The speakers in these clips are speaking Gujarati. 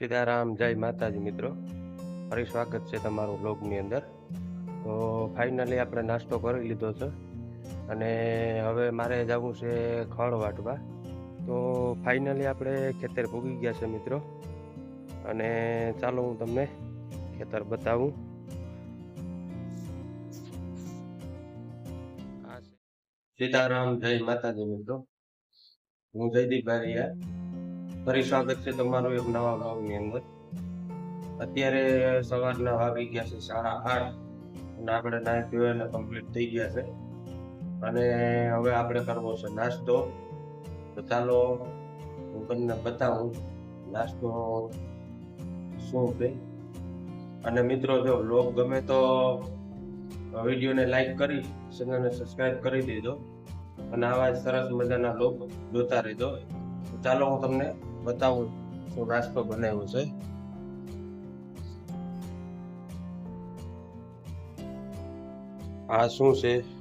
સીતારામ, જય માતાજી મિત્રો. ફરી સ્વાગત છે તમારું બ્લોગની અંદર. તો ફાઇનલી આપણે નાસ્તો કરી લીધો છે. અને હવે મારે જવું છે ખળ વાટવા. તો ફાઇનલી આપણે ખેતર ભૂગી ગયા છે મિત્રો. અને ચાલો હું તમને ખેતર બતાવું. સીતારામ, જય માતાજી મિત્રો. હું જયદીપ બારિયા ફરી સ્વાગત છે તમારું એક નવા બ્લોગની અંદર. અત્યારે સવારના વાગી ગયા છે, સાડા આઠ. અને આપણે નાય પીવાને કમ્પ્લીટ થઈ ગયા છે. અને હવે આપણે કરવો છે નાસ્તો. તો ચાલો, હું તમને બતાવું નાસ્તો શું છે. અને મિત્રો, જો બ્લોગ ગમે તો વિડીયોને લાઈક કરી ચેનલને સબસ્ક્રાઈબ કરી દેજો. અને આવા સરસ મજાના લોક જોતા રહેજો. ચાલો હું તમને બતાવું તો નાસ્તો બનાવ્યો છે. આ શું છે?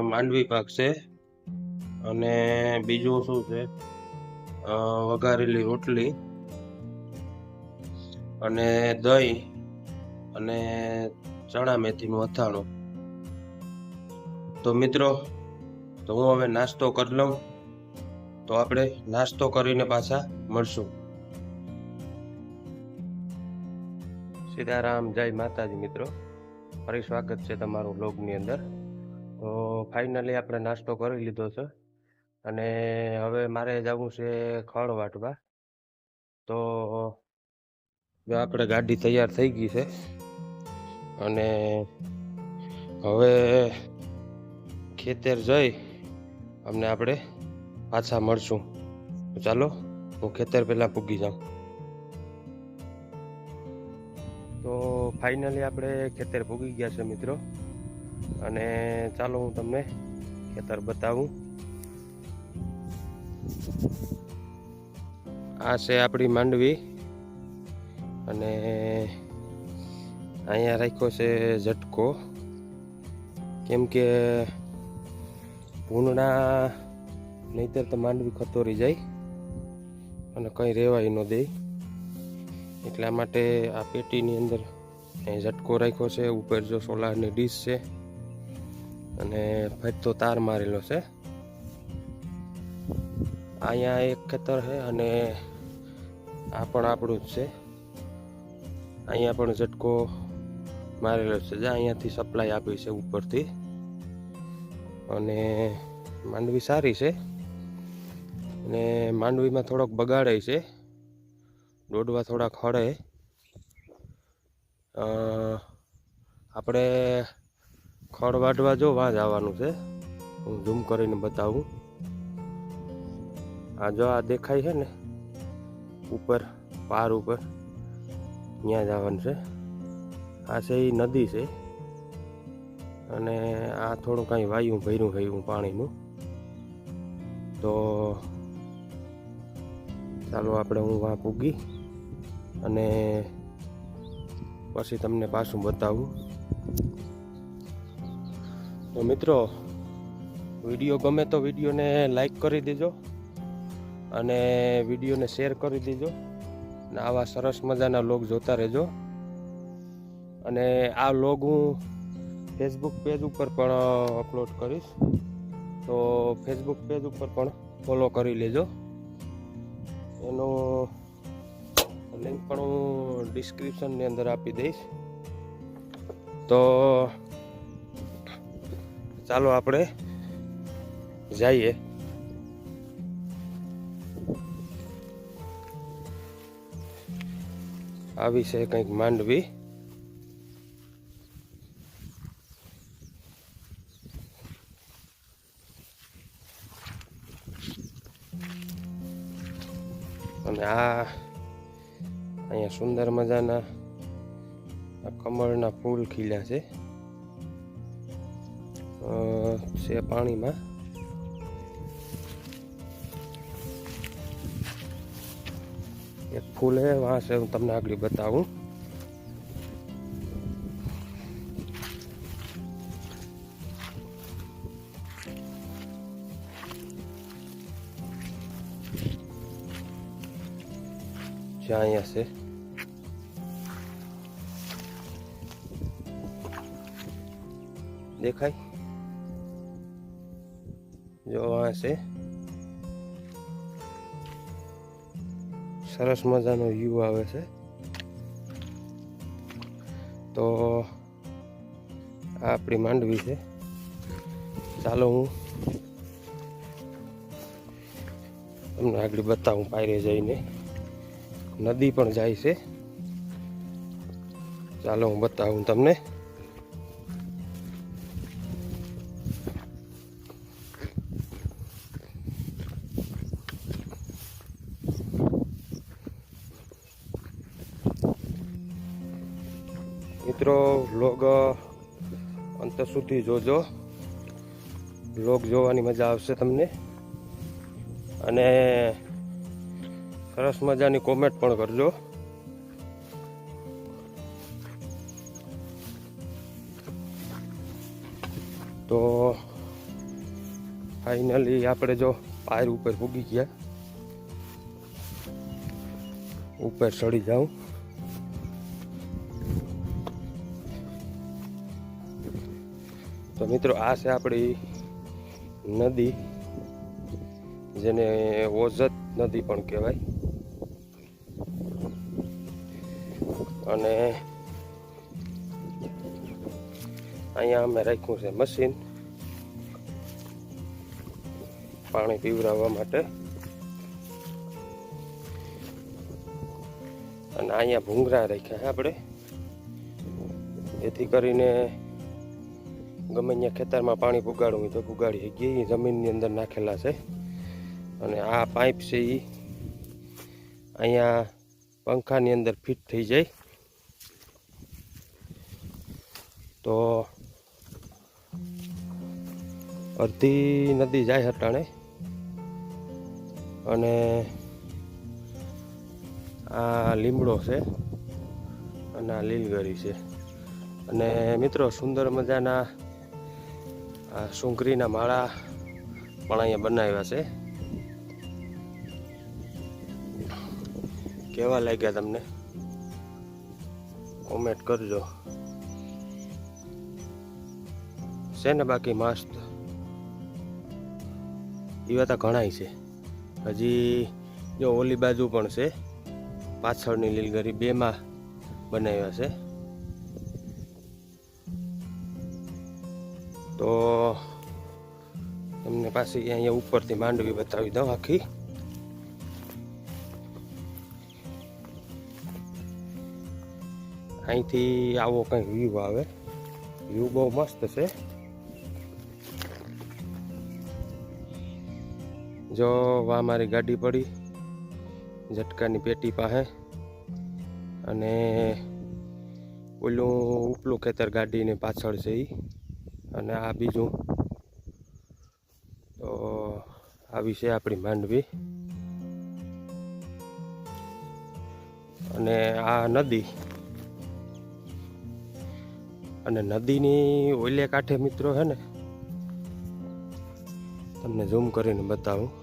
માંડવી પાક છે. અને બીજું શું છે? વઘારેલી રોટલી. અને દહીં. અને ચણા મેથીનું અથાણું. તો મિત્રો, તો હું હવે નાસ્તો કરી લઉં. તો આપણે નાસ્તો કરીને પાછા મળશું. સીતારામ, જય માતાજી મિત્રો. ફરી સ્વાગત છે તમારું બ્લોગની અંદર. તો ફાઇનલી આપણે નાસ્તો કરી લીધો છે. અને હવે મારે જવું છે ખળ વાટવા. તો આપણે ગાડી તૈયાર થઈ ગઈ છે. અને હવે ખેતર જઈ અમને આપણે પાછા મળશું. ચાલો, હું ખેતર પહેલાં પૂગી જાઉં. તો ફાઇનલી આપણે ખેતર પૂગી ગયા છે મિત્રો. અને ચાલો હું તમને ખેતર બતાવું. આ છે આપણી માંડવી. અને અહીંયા રાખ્યો છે ઝટકો. કેમ કે ભૂંડના નહીતર તો માંડવી ખતોરી જાય અને કંઈ રહેવાય ન દે. એટલા માટે આ પેટીની અંદર ઝટકો રાખ્યો છે. ઉપર જો સોલારની ડીશ છે અને ફરતો તાર મારેલો છે. અહીંયા એક ખેતર છે અને આ પણ આપણું જ છે. અહીંયા પણ ઝટકો મારેલો છે. જે, અહીંયાથી સપ્લાય આપી છે ઉપરથી. અને માંડવી સારી છે. અને માંડવીમાં થોડોક બગાડે છે. દોડવા થોડાક હળે. આપણે ખડ વાઢવા જો વાં આવવાનું છે. હું ઝૂમ કરીને બતાવું. આ જો આ દેખાય છે ને, ઉપર, પાર ઉપર ત્યાં જવાનું છે. આ છે એ નદી છે. અને આ થોડું કાંઈ વાયું ભર્યું થયું પાણીનું. તો ચાલો આપણે હું વાં પૂગી અને પછી તમને પાછું બતાવું. તો મિત્રો, વીડિયો ગમે તો વિડીયોને લાઈક કરી દેજો અને વિડીયોને શેર કરી દેજો અને આવા સરસ મજાના લોગ જોતા રહેજો. અને આ લોગ હું ફેસબુક પેજ ઉપર પણ અપલોડ કરીશ. તો ફેસબુક પેજ ઉપર પણ ફોલો કરી લેજો. એનો લિંક પણ હું ડિસ્ક્રિપ્શનની અંદર આપી દઈશ. તો ચાલો આપણે જઈએ. આવી છે કંઈક માંડવી. આ અહીંયા સુંદર મજાના કમળના ફૂલ ખીલ્યા છે. છે પાણીમાં. એક ફૂલ હે વાંસ હું તમને આગળ બતાવું. જ્યાં અહીંયા છે દેખાય જો આ છે સરસ મજાનો વ્યૂ આવે છે તો આ આપણી માંડવી છે. ચાલો હું તમને આગળ બતાવું, પાયરે જઈને. નદી પણ જાય છે. ચાલો, હું બતાવું તમને. મિત્રો વ્લોગ અંત સુધી જોજો. લોગ જોવાની મજા આવશે તમને. અને સરસ મજાની કોમેન્ટ પણ કરજો. તો ફાઇનલી આપણે જો પાયર ઉપર પૂગી ગયા. ઉપર ચડી જાઉં. તો મિત્રો આ છે આપણી નદી, જેને ઓઝત નદી પણ કહેવાય. અને અહીંયા અમે રાખ્યું છે મશીન પાણી પીવડાવવા માટે. અને અહીંયા ભૂંગરા રાખ્યા આપણે. જેથી કરીને ગમે ત્યાં ખેતરમાં પાણી પુગાડવું હોય તો પુગાડી શકીએ. એ જમીનની અંદર નાખેલા છે. અને આ પાઇપ છે એ અહીંયા પંખાની અંદર ફિટ થઈ જાય. તો અડધી નદી જાય હટાણે. અને આ લીમડો છે અને આ લીલગરી છે. અને મિત્રો, સુંદર મજાના આ સુંકરીના માળા પણ અહીંયા બનાવ્યા છે. કેવા લાગ્યા તમને? કોમેન્ટ કરજો. છે ને બાકી મસ્ત? એવા તો ઘણાય છે. હજી જો ઓલી બાજુ પણ છે. પાછળની લીલગરી બેમાં બનાવ્યા છે. તો તમને પાછી અહીંયા ઉપરથી માંડવી બતાવી દઉં આખી. અહીંથી આવો કંઈક વ્યૂ આવે. વ્યૂ બહુ મસ્ત છે. જો વા મારી ગાડી પડી, ઝટકાની પેટી પાસે. અને ઓલું ઉપલું ખેતર ગાડીને પાછળ છે એ અને આ બીજું. તો આવી છે આપણી માંડવી. અને આ નદી. અને નદીની ઓલે કાંઠે મિત્રો છે ને, તમને ઝૂમ કરીને બતાવું.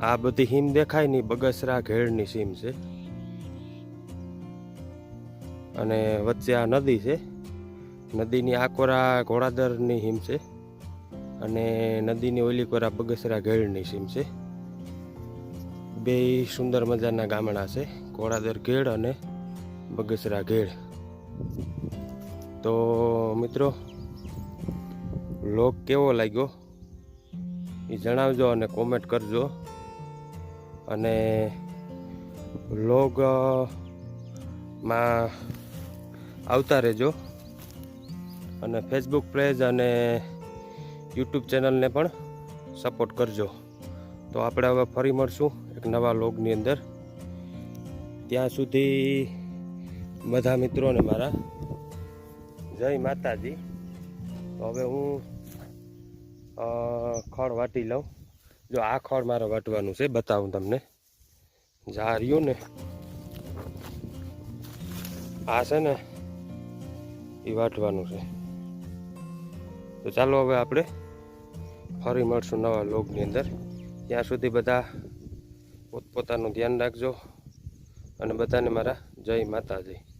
આ બધી હિમ દેખાયની બગસરા ઘેડની સીમ છે. અને વચ્ચે આ નદી છે. નદીની આ કોરા ઘોડાદરની હિમ છે અને નદીની ઓલી કોરા બગસરા ઘેડની સીમ છે. બે સુંદર મજાના ગામડા છે, ઘોડાદર ઘેડ અને બગસરા ઘેડ તો મિત્રો, લોક કેવો લાગ્યો? એ જણાવજો અને કોમેન્ટ કરજો. અને લોગ આવતા રહેજો. અને ફેસબુક પેજ અને યુટ્યુબ ચેનલને પણ સપોર્ટ કરજો. તો આપણે હવે ફરી મળશું એક નવા લોગની અંદર. ત્યાં સુધી બધા મિત્રોને મારા, જય માતાજી. તો હવે હું ખળ વાટી લઉં. જો આ ખોળ મારે વાટવાનું છે, બતાવું તમને. જા ને. આ છે ને, એ વાટવાનું છે. તો ચાલો હવે આપણે ફરી મળશું નવા લોગની અંદર. ત્યાં સુધી બધા પોતપોતાનું ધ્યાન રાખજો અને બધાને મારા જય માતાજી.